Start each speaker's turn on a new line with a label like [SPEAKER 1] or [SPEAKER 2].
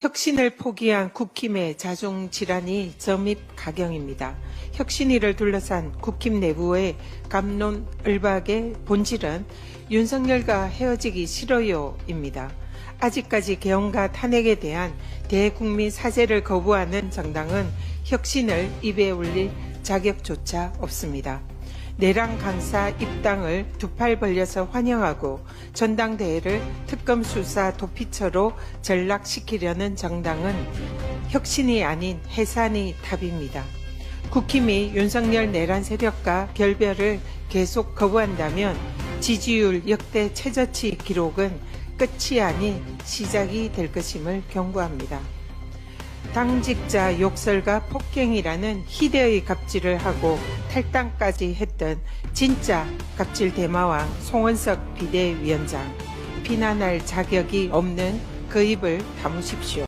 [SPEAKER 1] 혁신을 포기한 국힘의 자중 질환이 점입 가경입니다. 혁신위를 둘러싼 국힘 내부의 감론 을박의 본질은 윤석열과 헤어지기 싫어요입니다. 아직까지 개헌과 탄핵에 대한 대국민 사죄를 거부하는 정당은 혁신을 입에 올릴 자격조차 없습니다. 내랑 강사 입당을 두 팔 벌려서 환영하고 전당대회를 특검 수사 도피처로 전락시키려는 정당은 혁신이 아닌 해산이 답입니다. 국힘이 윤석열 내란 세력과 결별을 계속 거부한다면 지지율 역대 최저치 기록은 끝이 아닌 시작이 될 것임을 경고합니다. 당직자 욕설과 폭행이라는 희대의 갑질을 하고 탈당까지 했던 진짜 갑질 대마왕 송원석 비대위원장 비난할 자격이 없는 그 입을 다무십시오.